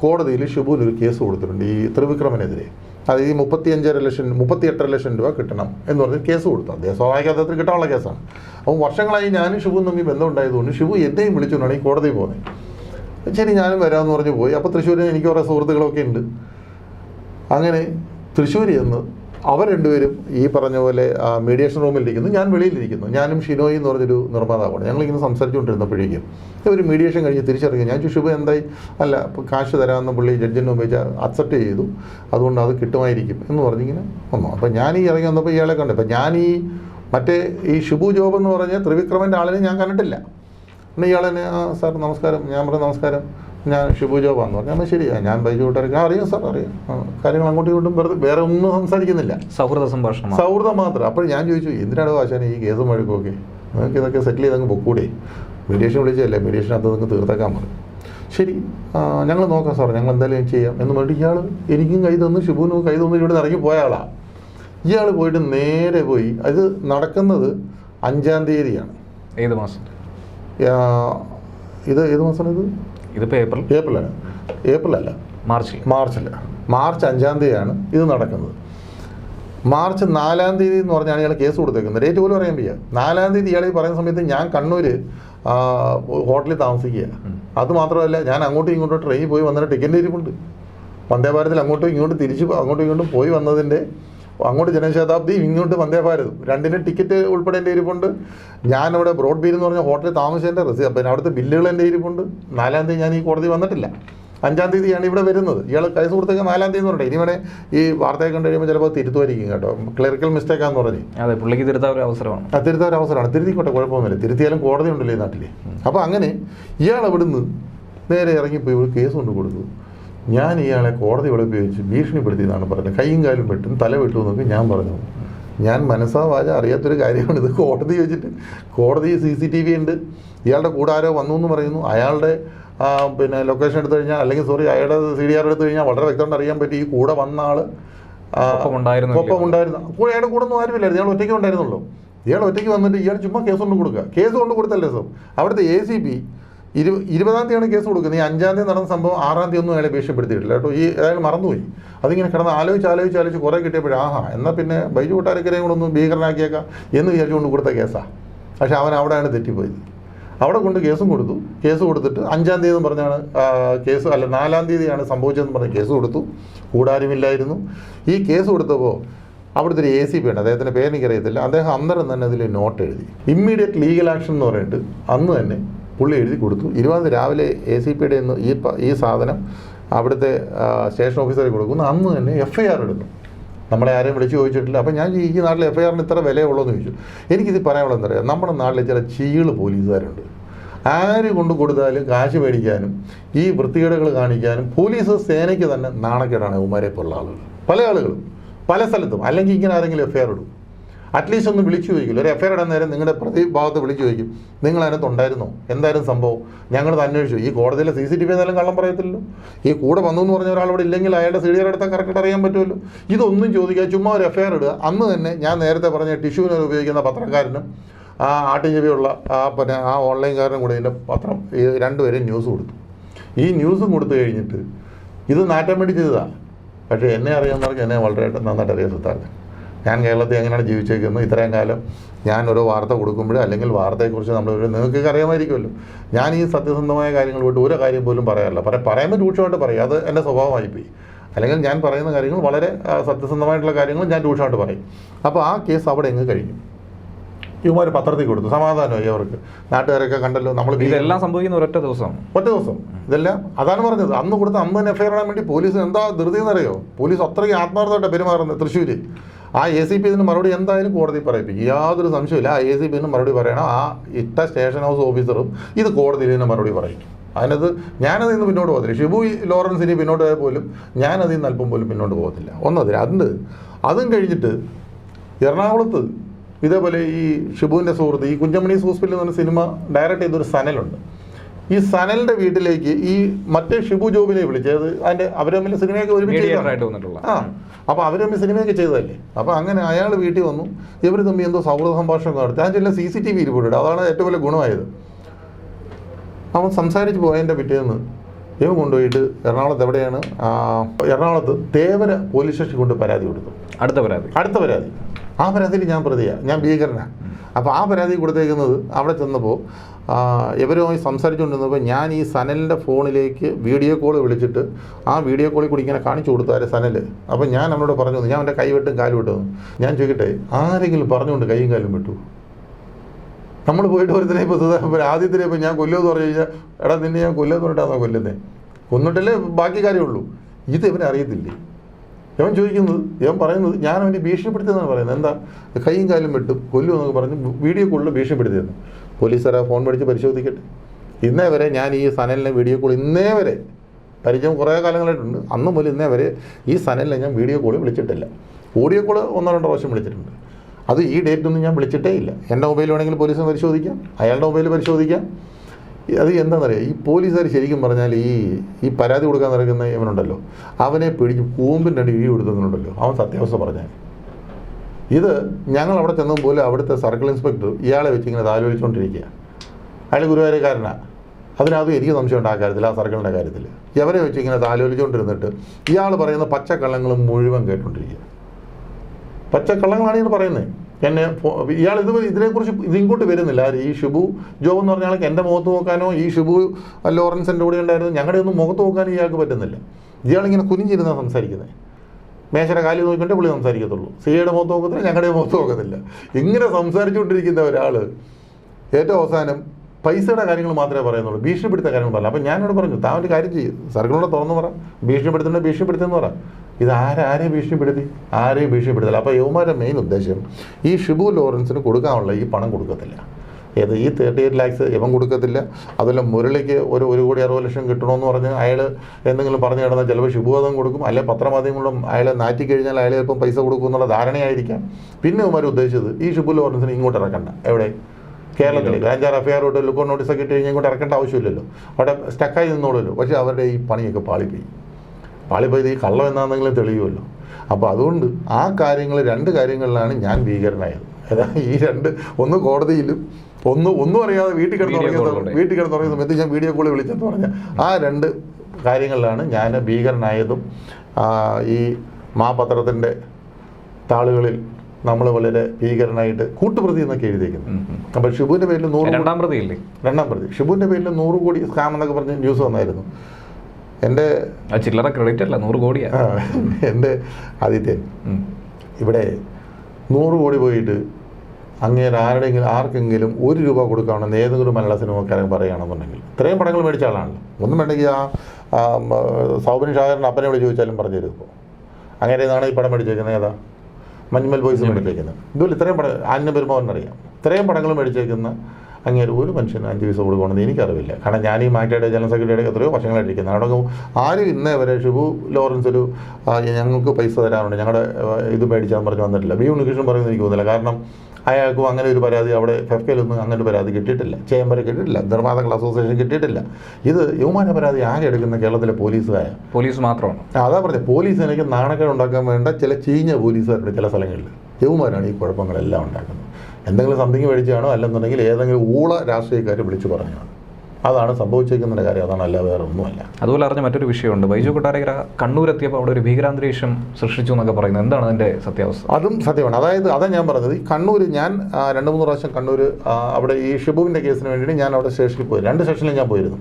കോടതിയിൽ ഷിബുവിന് ഒരു കേസ് കൊടുത്തിട്ടുണ്ട് ഈ ത്രിവിക്രമനെതിരെ. അത് ഈ മുപ്പത്തിയഞ്ചര ലക്ഷം മുപ്പത്തിയെട്ടര ലക്ഷം രൂപ കിട്ടണം എന്ന് പറഞ്ഞ് കേസ് കൊടുത്തു. അദ്ദേഹം സ്വാഭാവിക അദ്ദേഹത്തിന് കിട്ടാനുള്ള കേസാണ്. അപ്പം വർഷങ്ങളായി ഞാനും ഷിബുവും തമ്മിൽ ബന്ധമുണ്ടായതുകൊണ്ട് ഷിബു എന്നെയും വിളിച്ചുകൊണ്ടാണ് ഈ കോടതി പോകുന്നത്. ശരി ഞാനും വരാമെന്ന് പറഞ്ഞ് പോയി. അപ്പോൾ തൃശ്ശൂരിൽ എനിക്ക് കുറേ സുഹൃത്തുക്കളൊക്കെ ഉണ്ട്. അങ്ങനെ തൃശ്ശൂർ ചെന്ന് അവർ രണ്ടുപേരും ഈ പറഞ്ഞ പോലെ മീഡിയേഷൻ റൂമിലിരിക്കുന്നു ഞാൻ വെളിയിലിരിക്കുന്നു. ഞാനും ഷിനോയി എന്ന് പറഞ്ഞൊരു നിർമ്മാതാവാണ് ഞങ്ങളിങ്ങനെ സംസാരിച്ചുകൊണ്ടിരുന്നപ്പോഴേക്കും ഒരു മീഡിയേഷൻ കഴിഞ്ഞ് തിരിച്ചിറങ്ങി ഞാൻ ചുഷുബ് എന്തായി? അല്ല കാശ് തരാമെന്ന് പുള്ളി ജഡ്ജിനെ ഉപയോഗിച്ച് അക്സെപ്റ്റ് ചെയ്തു. അതുകൊണ്ട് അത് കിട്ടുമായിരിക്കും എന്ന് പറഞ്ഞിങ്ങനെ വന്നു. അപ്പോൾ ഞാൻ ഈ ഇറങ്ങി വന്നപ്പോൾ ഇയാളെ കണ്ടു. അപ്പോൾ ഞാൻ ഈ മറ്റേ ഈ ഷിബു ജോബ് എന്ന് പറഞ്ഞ ത്രിവിക്രമന്റെ ആളിനെ ഞാൻ കണ്ടിട്ടില്ല. പിന്നെ ഇയാൾ ആ സാർ നമസ്കാരം. ഞാൻ പറഞ്ഞ നമസ്കാരം. ഞാൻ ഷിബു ജോബാന്ന് പറഞ്ഞു. എന്നാൽ ശരിയാ ഞാൻ ബൈജു കൂട്ടുകാരൊക്കെ അറിയാം സാർ അറിയാം. കാര്യങ്ങൾ അങ്ങോട്ടും ഇങ്ങോട്ടും വെറുതെ വേറെ ഒന്നും സംസാരിക്കുന്നില്ല. സൗഹൃദ സംഭാഷണം സൗഹൃദം മാത്രം. അപ്പോൾ ഞാൻ ചോദിച്ചു എന്തിനാണ് ആശാന ഈ കേസ് വഴക്കൊക്കെ? നിങ്ങൾക്ക് ഇതൊക്കെ സെറ്റിൽ ചെയ്ത് അങ്ങ് പൊക്കൂടെ? മീഡിയേഷൻ വിളിച്ചതല്ലേ? മീഡിയേഷനകത്ത് നിങ്ങൾക്ക് തീർത്തേക്കാൻ പറഞ്ഞു. ശരി ഞങ്ങൾ നോക്കാം സാർ. ഞങ്ങൾ എന്തായാലും ചെയ്യാം. എന്ന് പറഞ്ഞിട്ട് ഇയാൾ എനിക്കും കൈ തന്നു ഷിബുവിനും കൈ തന്നു ഇവിടെ ഇറങ്ങി പോയ ആളാണ് ഇയാൾ പോയിട്ട് നേരെ പോയി അത് നടക്കുന്നത് അഞ്ചാം തീയതിയാണ്. ഏത് മാസം? ഇത് ഏത് മാസമാണ് ഇത്? ഇതിപ്പോൾ ഏപ്രിൽ. ഏപ്രിലാണ് ഏപ്രിലല്ല മാർച്ചിൽ മാർച്ചിൽ മാർച്ച് അഞ്ചാം തീയതിയാണ് ഇത് നടക്കുന്നത്. മാർച്ച് നാലാം തീയതി എന്ന് പറഞ്ഞാണ് ഇയാൾ കേസ് കൊടുത്തേക്കുന്നത്. ഡേറ്റ് പോലും അറിയാൻ വയ്യ. നാലാം തീയതി ഇയാൾ ഈ പറയുന്ന സമയത്ത് ഞാൻ കണ്ണൂർ ഹോട്ടലിൽ താമസിക്കുക അത് മാത്രമല്ല ഞാൻ അങ്ങോട്ടും ഇങ്ങോട്ടും ട്രെയിനിൽ പോയി വന്നിട്ട് ടിക്കറ്റ് ഇരിപ്പുണ്ട് വന്ദേ ഭാരതിൽ അങ്ങോട്ടും ഇങ്ങോട്ടും തിരിച്ച് അങ്ങോട്ടും ഇങ്ങോട്ടും പോയി വന്നതിന്റെ അങ്ങോട്ട് ജനശതാബ്ദി ഇങ്ങോട്ട് വന്ദേ ഭാരത്. രണ്ടിന്റെ ടിക്കറ്റ് ഉൾപ്പെടെ എന്റെ ഇരിപ്പുണ്ട്. ഞാനിവിടെ ബ്രോഡ് ബീർ എന്ന് പറഞ്ഞ ഹോട്ടലിൽ താമസിച്ചതിന്റെ റെസി പിന്നെ അവിടുത്തെ ബില്ലുകൾ എന്റെ ഇരിപ്പുണ്ട്. നാലാം തീയതി ഞാൻ ഈ കോടതി വന്നിട്ടില്ല. അഞ്ചാം തീയതിയാണ് ഇവിടെ വരുന്നത്. ഇയാൾ കൈ കൊടുത്തേക്ക് നാലാം തീയതി എന്ന് പറഞ്ഞു ഇനി വേണേ ഈ വാർത്തയെ കണ്ടു കഴിയുമ്പോൾ ചിലപ്പോൾ തിരുത്തുമായിരിക്കും കേട്ടോ. ക്ലറിക്കൽ മിസ്റ്റേക്കാന്ന് പറഞ്ഞ്. അതെ പുള്ളിക്ക് തിരുത്താൻ ഒരു അവസരമാണ്. ആ തിരുത്താൻ ഒരു അവസരമാണ്. തിരുത്തിക്കോട്ടെ കുഴപ്പമൊന്നുമില്ല. തിരുത്തിയാലും കോടതി ഉണ്ടല്ലോ ഈ നാട്ടിൽ അപ്പോൾ അങ്ങനെ ഇയാൾ അവിടുന്ന് നേരെ ഇറങ്ങിപ്പോയി ഒരു കേസ് കൊണ്ട് കൊടുത്തു. ഞാൻ ഇയാളെ കോടതി വിളിപ്പിച്ച് ഭീഷണിപ്പെടുത്തി എന്നാണ് പറഞ്ഞത്. കൈയും കാലും വെട്ടും തല വെട്ടും എന്നൊക്കെ ഞാൻ പറഞ്ഞു. ഞാൻ മനസ്സാ വാച അറിയാത്തൊരു കാര്യമാണ് ഇത്. കോടതി വെച്ചിട്ട് കോടതി സി സി ടി വി ഉണ്ട്. ഇയാളുടെ കൂടെ ആരോ വന്നു എന്ന് പറയുന്നു. അയാളുടെ പിന്നെ ലൊക്കേഷൻ എടുത്തു കഴിഞ്ഞാൽ അല്ലെങ്കിൽ സോറി അയാളുടെ സി ഡി ആർ എടുത്തു കഴിഞ്ഞാൽ വളരെ വ്യക്തമായിട്ട് അറിയാൻ പറ്റി. ഈ കൂടെ വന്ന ആൾ ഒപ്പം ഉണ്ടായിരുന്നില്ല. ഒപ്പം ഉണ്ടായിരുന്നു അപ്പോൾ അയാളുടെ കൂടെ ഒന്നും ആരുമില്ലായിരുന്നു. ഇയാൾ ഒറ്റയ്ക്ക് ഉണ്ടായിരുന്നുള്ളൂ. ഇയാൾ ഒറ്റയ്ക്ക് വന്നിട്ട് ഇയാൾ ചുമ്മാ കേസ് കൊണ്ട് കൊടുക്കുക. കേസ് കൊണ്ട് കൊടുത്തല്ലേ സോ അവിടുത്തെ എ സി പി ഇരു ഇരുപതാം തീയതിയാണ് കേസ് കൊടുക്കുന്നത്. ഈ അഞ്ചാം തീയതി നടന്ന സംഭവം ആറാം തീയതി ഒന്നും അയാളെ ഭീഷണിപ്പെടുത്തിയിട്ടില്ല കേട്ടോ. ഈ അയാൾ മറന്നുപോയി. അതിങ്ങനെ കിടന്ന് ആലോചിച്ച് ആലോചിച്ച് ആലോചിച്ച് കുറേ കിട്ടിയപ്പോഴേ ആഹാ എന്നാൽ പിന്നെ ബൈജു കൂട്ടാരക്കരെയും കൂടെ ഒന്ന് ഭീകരനാക്കിയേക്കാം എന്ന് വിചാരിച്ചുകൊണ്ട് കൊടുത്ത കേസാണ് പക്ഷേ അവൻ അവിടെയാണ് തെറ്റിപ്പോയത്. അവിടെ കൊണ്ട് കേസും കൊടുത്തു. കേസ് കൊടുത്തിട്ട് അഞ്ചാം തീയതി എന്ന് പറഞ്ഞാണ് കേസ് അല്ല നാലാം തീയതിയാണ് സംഭവിച്ചതെന്ന് പറഞ്ഞ് കേസ് കൊടുത്തു. കൂടാരുമില്ലായിരുന്നു. ഈ കേസ് കൊടുത്തപ്പോൾ അവിടുത്തെ ഒരു എ സി പി ഉണ്ട്. അദ്ദേഹത്തിന്റെ പേരെനിക്കറിയത്തില്ല അദ്ദേഹം അന്നേരം തന്നെ അതിൽ നോട്ട് എഴുതി ഇമ്മീഡിയറ്റ് ലീഗൽ ആക്ഷൻ എന്ന് പറഞ്ഞിട്ട് അന്ന് തന്നെ പുള്ളി എഴുതി കൊടുത്തു. ഇരുപത് രാവിലെ എ സി പിയുടെ നിന്ന് ഈ ഈ സാധനം അവിടുത്തെ സ്റ്റേഷൻ ഓഫീസറെ കൊടുക്കുന്നു. അന്ന് തന്നെ എഫ് ഐ ആർ എടുത്തു. നമ്മളെ ആരെയും വിളിച്ചു ചോദിച്ചിട്ടില്ല. അപ്പം ഞാൻ ഈ നാട്ടിൽ എഫ് ഐ ആറിന് ഇത്ര വിലയുള്ളൂ എന്ന് ചോദിച്ചു. എനിക്കിത് പറയാനുള്ള എന്താ പറയുക നമ്മുടെ നാട്ടിൽ ചില ചീൾ പോലീസുകാരുണ്ട്. ആര് കൊണ്ടു കൊടുത്താലും കാശ് മേടിക്കാനും ഈ വൃത്തികേടുകൾ കാണിക്കാനും പോലീസ് സേനയ്ക്ക് തന്നെ നാണക്കേടാണ് ഉമാരെ പോലുള്ള ആളുകൾ. പല ആളുകളും പല സ്ഥലത്തും. അല്ലെങ്കിൽ ഇങ്ങനെ ആരെങ്കിലും എഫ് ഐ ആർ ഇടും. അറ്റ്ലീസ്റ്റ് ഒന്ന് വിളിച്ചു ചോദിക്കില്ല. ഒരു എഫ്ഐആർ ഇടാൻ നേരം നിങ്ങളുടെ പ്രതി ഭാഗത്ത് വിളിച്ചു ചോദിക്കും. നിങ്ങൾ അതിനകത്ത് ഉണ്ടായിരുന്നോ? എന്തായിരുന്നു സംഭവം? ഞങ്ങളത് അന്വേഷിച്ചു. ഈ കോടതിയിലെ സി സി ടി വി എന്നാലും കള്ളം പറയത്തില്ലല്ലോ. ഈ കൂടെ വന്നു എന്ന് പറഞ്ഞ ഒരാൾ ഇവിടെ ഇല്ലെങ്കിൽ അയാളുടെ സി ഡി ആർ എടുത്താൽ കറക്റ്റ് അറിയാൻ പറ്റുമല്ലോ. ഇതൊന്നും ചോദിക്കുക ചുമ്മാ ഒരു എഫ്ഐആർ ഇടുക. അന്ന് തന്നെ ഞാൻ നേരത്തെ പറഞ്ഞ ടിഷ്യൂവിന് ഉപയോഗിക്കുന്ന പത്രക്കാരനും ആ ആട്ടിഞ്ചെവിയുള്ള ആ പിന്നെ ആ ഓൺലൈൻകാരനും കൂടെ ഇതിന്റെ പത്രം ഈ രണ്ടുപേരും ന്യൂസ് കൊടുത്തു. ഈ ന്യൂസും കൊടുത്തു കഴിഞ്ഞിട്ട് ഇത് നാറ്റാൻ വേണ്ടി ചെയ്തതാണ് പക്ഷേ എന്നെ അറിയാവുന്നവർക്ക് എന്നെ വളരെ നന്നായിട്ട് അറിയാൻ സുത്താർക്ക് ഞാൻ കേരളത്തിൽ എങ്ങനെയാണ് ജീവിച്ചേക്കുന്നത്? ഇത്രയും കാലം ഞാൻ ഒരു വാർത്ത കൊടുക്കുമ്പോഴേ അല്ലെങ്കിൽ വാർത്തയെക്കുറിച്ച് നമ്മൾ ഒരു നിങ്ങൾക്കൊക്കെ അറിയാമായിരിക്കുമല്ലോ. ഞാൻ ഈ സത്യസന്ധമായ കാര്യങ്ങൾ വിട്ട് ഒരു കാര്യം പോലും പറയാറില്ല. പറ പറയുമ്പോൾ രൂക്ഷമായിട്ട് പറയും. അത് എന്റെ സ്വഭാവമായി പോയി. അല്ലെങ്കിൽ ഞാൻ പറയുന്ന കാര്യങ്ങൾ വളരെ സത്യസന്ധമായിട്ടുള്ള കാര്യങ്ങൾ ഞാൻ രൂക്ഷമായിട്ട് പറയും. അപ്പോൾ ആ കേസ് അവിടെ എങ്ങ് കഴിഞ്ഞു? ഇവന്മാർ പത്രത്തിൽ കൊടുത്തു. സമാധാനമായി അവർക്ക്. നാട്ടുകാരൊക്കെ കണ്ടല്ലോ നമ്മൾ ഇതെല്ലാം സംഭവിക്കുന്ന ഒരൊറ്റ ദിവസം. ഒറ്റ ദിവസം. ഇതെല്ലാം അതാണ് പറഞ്ഞത്. അന്ന് കൊടുത്ത അന്ന് തന്നെ എഫ്ഐആർ ഇടാൻ വേണ്ടി പോലീസ് എന്താ ധൃതി എന്നറിയോ പോലീസ് അത്രയ്ക്ക് ആത്മാർത്ഥമായിട്ട് പെരുമാറുന്നത് തൃശ്ശൂർ ആ എ സി പി ഇതിന് മറുപടി എന്തായാലും കോടതി പറയിപ്പിക്കും. യാതൊരു സംശയമില്ല ആ എ സി പി ഇതിന് മറുപടി പറയണം. ആ ഇട്ട സ്റ്റേഷൻ ഹൗസ് ഓഫീസറും ഇത് കോടതിയിൽ നിന്ന് മറുപടി പറയിക്കും. അതിനകത്ത് ഞാനത് ഇന്ന് പിന്നോട്ട് പോകത്തില്ല. ഷിബു ലോറൻസ് ലോറൻസിന് പിന്നോട്ട് പോയാൽ പോലും ഞാനത് ഇന്ന് അല്പം പോലും പിന്നോട്ട് പോകത്തില്ല. ഒന്നതിൽ അതിന് അതും കഴിഞ്ഞിട്ട് എറണാകുളത്ത് ഇതേപോലെ ഈ ഷിബുവിന്റെ സുഹൃത്ത് ഈ കുഞ്ഞമണീസ് ഹോസ്പിറ്റൽ എന്ന് പറഞ്ഞ സിനിമ ഡയറക്റ്റ് ചെയ്തൊരു സനലുണ്ട്. ഈ സനലിന്റെ വീട്ടിലേക്ക് ഈ മറ്റേ ഷിബു ജോബിനെ വിളിച്ചത് അതിന്റെ അവർ തമ്മിൽ സിനിമയൊക്കെ ഒരുമിച്ച് അപ്പൊ അവരമ്മ ആ അപ്പോൾ അവർ തമ്മിൽ സിനിമയൊക്കെ ചെയ്തതല്ലേ? അപ്പൊ അങ്ങനെ അയാൾ വീട്ടിൽ വന്നു. ഇവർ തമ്മിൽ എന്തോ സൗഹൃദ സംഭാഷണം നടത്തി. അതിന്റെ എല്ലാം സി സി ടി വി പോയിട്ട് അതാണ് ഏറ്റവും വലിയ ഗുണമായത്. അവൻ സംസാരിച്ച് പോയതിന്റെ പിറ്റേന്ന് ഇവൻ കൊണ്ടുപോയിട്ട് എറണാകുളത്ത് എവിടെയാണ്? എറണാകുളത്ത് തേവര പോലീസ് സ്റ്റേഷനിൽ കൊണ്ട് പരാതി കൊടുത്തു. അടുത്ത പരാതി. അടുത്ത പരാതി. ആ പരാതിയിൽ ഞാൻ പ്രതിയാണ് ഞാൻ ഭീകരനാണ് അപ്പോൾ ആ പരാതി കൊടുത്തേക്കുന്നത് അവിടെ ചെന്നപ്പോൾ ഇവരുമായി സംസാരിച്ചുകൊണ്ടിരുന്നപ്പോൾ ഞാൻ ഈ സനലിന്റെ ഫോണിലേക്ക് വീഡിയോ കോൾ വിളിച്ചിട്ട് ആ വീഡിയോ കോളിൽ കൂടി ഇങ്ങനെ കാണിച്ചു കൊടുത്താരെ സനൽ അപ്പോൾ ഞാൻ അവനോട് പറഞ്ഞു ഞാൻ അവന്റെ കൈ വെട്ടും വിട്ടു വെട്ടും. ഞാൻ ചോദിക്കട്ടെ ആരെങ്കിലും പറഞ്ഞുകൊണ്ട് കൈയും കാലും വിട്ടു? നമ്മൾ പോയിട്ട് ഒരുത്തനെ ഇപ്പോൾ ആദ്യത്തിനെ ഇപ്പോൾ ഞാൻ കൊല്ലുമെന്ന് പറഞ്ഞു കഴിഞ്ഞാൽ എടാ നിന്നെ ഞാൻ കൊല്ലുമെന്ന് പറഞ്ഞിട്ടാണോ കൊല്ലുന്നത് കൊന്നിട്ടല്ലേ ബാക്കി കാര്യമുള്ളൂ. ഇത് ഇവനെ ഇവൻ ചോദിക്കുന്നത് ഞാൻ പറയുന്നത് ഞാൻ അവനെ ഭീഷണിപ്പെടുത്തിയെന്നാണ് പറയുന്നത്. എന്താ? കൈയും കാലും വെട്ടും. കൊല്ലും എന്നൊക്കെ പറഞ്ഞ് വീഡിയോ കോളിൽ ഭീഷണിപ്പെടുത്തിയെന്ന്. പോലീസുകാരെ ഫോൺ മേടിച്ച് പരിശോധിക്കട്ടെ. ഇന്നേ വരെ ഞാൻ ഈ സനലിനെ വീഡിയോ കോൾ ഇന്നേ വരെ പരിചയം കുറേ കാലങ്ങളായിട്ടുണ്ട്. അന്ന് മുതൽ ഇന്നേ വരെ ഈ സനലിനെ ഞാൻ വീഡിയോ കോൾ വിളിച്ചിട്ടില്ല. ഓഡിയോ കോൾ ഒന്നോ രണ്ടോ പ്രാവശ്യം വിളിച്ചിട്ടുണ്ട്. അത് ഈ ഡേറ്റൊന്നും ഞാൻ വിളിച്ചിട്ടേ ഇല്ല. എന്റെ മൊബൈൽ വേണമെങ്കിൽ പോലീസിന് പരിശോധിക്കാം. അയാളുടെ മൊബൈൽ പരിശോധിക്കാം. അത് എന്താണെന്നറിയാം ഈ പോലീസുകാർ ശരിക്കും പറഞ്ഞാൽ ഈ ഈ പരാതി കൊടുക്കാൻ നടക്കുന്ന ഇവനുണ്ടല്ലോ. അവനെ പിടിച്ച് കൂമ്പിന്റെ അടി ഇഴി കൊടുത്തവനുണ്ടല്ലോ അവൻ സത്യാവസ്ഥ പറഞ്ഞാൽ. ഇത് ഞങ്ങൾ അവിടെ ചെന്ന പോലെ അവിടുത്തെ സർക്കിൾ ഇൻസ്പെക്ടർ ഇയാളെ വെച്ച് ഇങ്ങനെ താലോലിച്ചുകൊണ്ടിരിക്കുക അയാൾ ഗുരുവായൂരക്കാരനാണ് അതിനകത്ത് എനിക്ക് സംശയമുണ്ട് ആ കാര്യത്തിൽ ആ സർക്കിളിന്റെ കാര്യത്തിൽ. ഇവരെ വെച്ച് ഇങ്ങനെ താലോലിച്ചുകൊണ്ടിരുന്നിട്ട് ഇയാൾ പറയുന്ന പച്ചക്കള്ളങ്ങളും മുഴുവൻ കേട്ടുകൊണ്ടിരിക്കുക പച്ചക്കള്ളങ്ങളാണ് ഇയാൾ പറയുന്നത്. എന്നെ ഇയാൾ ഇത് ഇതിനെക്കുറിച്ച് ഇതിങ്ങോട്ട് വരുന്നില്ല. ഈ ഷുബു ജോബ് എന്ന് പറഞ്ഞ ആൾക്ക് എന്റെ മുഖത്ത് നോക്കാനോ ഈ ഷുബു ലോറൻസിന്റെ കൂടെ ഉണ്ടായിരുന്നു. ഞങ്ങളുടെ ഒന്നും മുഖത്ത് നോക്കാനോ ഇയാൾക്ക് പറ്റുന്നില്ല. ഇയാളിങ്ങനെ കുനിഞ്ഞിരുന്നാണ് സംസാരിക്കുന്നത് മേശയുടെ കാലി നോക്കിക്കൊണ്ടേ പുള്ളി സംസാരിക്കത്തുള്ളൂ. സിയുടെ മുഖത്ത് നോക്കത്തില്ല ഞങ്ങളുടെ മുഖത്ത് നോക്കത്തില്ല. ഇങ്ങനെ സംസാരിച്ചുകൊണ്ടിരിക്കുന്ന ഒരാൾ ഏറ്റവും അവസാനം പൈസയുടെ കാര്യങ്ങൾ മാത്രമേ പറയുന്നുള്ളൂ. ഭീഷണിപ്പെടുത്ത കാര്യങ്ങൾ പറയില്ല അപ്പം ഞാനോട് പറഞ്ഞു താൻ ഒരു കാര്യം ചെയ്യും. സർക്കിളിനോട് തുറന്നു പറ. ഭീഷണിപ്പെടുത്തുന്നുണ്ട് ഭീഷണിപ്പെടുത്തുന്നു പറ. ഇത് ആരാരെ ഭീഷണിപ്പെടുത്തി? ആരെയും ഭീഷണിപ്പെടുത്തില്ല. അപ്പോൾ യവന്മാരുടെ മെയിൻ ഉദ്ദേശം ഈ ഷിബു ലോറൻസിന് കൊടുക്കാനുള്ള ഈ പണം കൊടുക്കത്തില്ല. ഏത് ഈ തേർട്ടി എയ്റ്റ് ലാക്സ് ഇവൻ കൊടുക്കത്തില്ല. അതുപോലെ മുരളിക്ക് ഒരു ഒരു കോടി അറുപത് ലക്ഷം കിട്ടണമെന്ന് പറഞ്ഞ് അയാൾ എന്തെങ്കിലും പറഞ്ഞു കിടന്നാൽ ചിലപ്പോൾ ശുഭബോധം കൊടുക്കും. അല്ലെങ്കിൽ പത്രമാധ്യമങ്ങളും അയാളെ നാറ്റിക്കഴിഞ്ഞാൽ അയാൾ ചിലപ്പം പൈസ കൊടുക്കും എന്നുള്ള ധാരണയായിരിക്കാം. പിന്നെ ഉമാർ ഉദ്ദേശിച്ചത് ഈ ഷിബു ലോറൻസിന് ഇങ്ങോട്ട് ഇറക്കണ്ട. എവിടെ? കേരളത്തിൽ അഞ്ചാറ് എഫ് ഐ ആർ തൊട്ട് ലുക്കോ നോട്ടീസൊക്കെ ഇട്ട് കഴിഞ്ഞാൽ ഇങ്ങോട്ട് ഇറക്കേണ്ട ആവശ്യമില്ലല്ലോ. അവിടെ സ്റ്റക്കായി നിന്നോളൂല്ലോ. പക്ഷേ അവരുടെ ഈ പണിയൊക്കെ പാളിപ്പോയി. പാളിപ്പോയത് ഈ കള്ളം എന്നാണെന്നെങ്കിലും തെളിയുമല്ലോ. അപ്പോൾ അതുകൊണ്ട് ആ കാര്യങ്ങൾ രണ്ട് കാര്യങ്ങളിലാണ് ഞാൻ ഭീകരനായത്. അതായത് ഈ രണ്ട് ഒന്ന് കോടതിയിലും ഒന്ന് ഒന്നും അറിയാതെ വീട്ടിൽ കിടന്ന് തുടങ്ങിയത് തുടങ്ങിയ വീട്ടിൽ കിടന്ന് തുടങ്ങിയ സമയത്ത് ഞാൻ വീഡിയോ കോളിൽ വിളിച്ചെന്ന് പറഞ്ഞ ആ രണ്ട് കാര്യങ്ങളിലാണ് ഞാൻ ഭീകരനായതും ഈ മാപത്രത്തിന്റെ താളുകളിൽ നമ്മൾ വളരെ ഭീകരനായിട്ട് കൂട്ടുപ്രതി എന്നൊക്കെ എഴുതിയിരിക്കുന്നത് അപ്പം. അപ്പോൾ ഷിബുവിന്റെ പേരിൽ നൂറ് രണ്ടാം പ്രതിയില്ലേ? രണ്ടാം പ്രതി. ഷിബുവിന്റെ പേരിൽ നൂറ് കോടി സ്കാം എന്നൊക്കെ പറഞ്ഞ് ന്യൂസ് വന്നായിരുന്നു. എന്റെ ചില്ലറ ക്രെഡിറ്റ് അല്ല നൂറ് കോടിയാ. എന്റെ എന്റെ ആദിത്യൻ ഇവിടെ നൂറ് കോടി പോയിട്ട് അങ്ങേര് ആരുടെയെങ്കിലും ആർക്കെങ്കിലും ഒരു രൂപ കൊടുക്കുകയാണെന്ന് ഏതെങ്കിലും മലയാള സിനിമക്കാരൻ പറയുകയാണെന്നുണ്ടെങ്കിൽ ഇത്രയും പടങ്ങൾ മേടിച്ച ആളാണല്ലോ. ഒന്നും വേണ്ടെങ്കിൽ ആ സൗബിൻ ഷാഹറിന്റെ അപ്പനെ വിളിച്ച് ചോദിച്ചാലും പറഞ്ഞു തരും ഇപ്പോൾ. അങ്ങനെ ഇതാണ് ഈ പടം മേടിച്ചേക്കുന്നത് ഏതാ? മഞ്ഞുമൽ ബോയ്സ് മേടിച്ചേക്കുന്നത് ഇതുപോലെ ഇത്രയും പടം ആന്യ പെരുമാവൻ അറിയാം. ഇത്രയും പടങ്ങൾ മേടിച്ചേക്കുന്ന അങ്ങേര് ഒരു മനുഷ്യന് അഞ്ച് പൈസ കൊടുക്കണമെന്ന് എനിക്കറിവില്ല. കാരണം ഞാൻ ഈ മാറ്റയുടെ ജനറൽ സെക്രട്ടറിയുടെ എത്രയോ വർഷങ്ങളായിട്ടിരിക്കുന്നത് അവിടെ ആരും ഇന്നേ വരെ ഷിബു ലോറൻസ് ഒരു ഞങ്ങൾക്ക് പൈസ തരാനുണ്ട് ഞങ്ങളുടെ ഇത് മേടിച്ചാന്ന് പറഞ്ഞ് വന്നിട്ടില്ല. ബി ഉണ്ണികൃഷ്ണൻ പറയുന്നത് എനിക്ക് തോന്നുന്നില്ല. കാരണം അയാൾക്കും അങ്ങനെ ഒരു പരാതി അവിടെ ഫെഫ്കയിലൊന്നും അങ്ങനെ ഒരു പരാതി കിട്ടിയിട്ടില്ല. ചേംബർ കിട്ടിയിട്ടില്ല. നിർമ്മാതാക്കൾ അസോസിയേഷൻ കിട്ടിയിട്ടില്ല. ഇത് യൗമാന പരാതി ആകെ എടുക്കുന്ന കേരളത്തിലെ പോലീസുകാരെ. പോലീസ് മാത്രമാണ്. അതാ പറഞ്ഞത് പോലീസ് എനിക്ക് നാണക്കേട് ഉണ്ടാക്കാൻ വേണ്ട ചില ചീഞ്ഞ പോലീസുകാരുണ്ട് ചില സ്ഥലങ്ങളിൽ. യുമാനാണ് ഈ കുഴപ്പങ്ങളെല്ലാം ഉണ്ടാക്കുന്നത്. എന്തെങ്കിലും സംതിങ് മേടിച്ചാണോ? അല്ലെന്നുണ്ടെങ്കിൽ ഏതെങ്കിലും ഊള രാഷ്ട്രീയക്കാർ വിളിച്ചു പറഞ്ഞാണ് അതാണ് സംഭവിച്ചിരിക്കുന്ന കാര്യം. അതാണ് അല്ല വേറെ ഒന്നുമല്ല. അതുപോലെ അറിഞ്ഞ മറ്റൊരു വിഷയമുണ്ട്. ബൈജു കൊട്ടാരക്കര കണ്ണൂരെത്തിയപ്പോൾ അവിടെ ഒരു ഭീകരാന്തരീക്ഷം സൃഷ്ടിച്ചു എന്നൊക്കെ പറയുന്നത് എന്താണ് അതിന്റെ സത്യാവസ്ഥ? അതും സത്യമാണ്. അതായത് അതാ ഞാൻ പറഞ്ഞത്. ഈ കണ്ണൂർ ഞാൻ രണ്ട് മൂന്ന് പ്രാവശ്യം കണ്ണൂർ അവിടെ ഈ ഷിബുവിന്റെ കേസിന് വേണ്ടിയിട്ട് ഞാൻ അവിടെ സ്റ്റേഷനിൽ പോയി. രണ്ട് സ്റ്റേഷനിൽ ഞാൻ പോയിരുന്നു.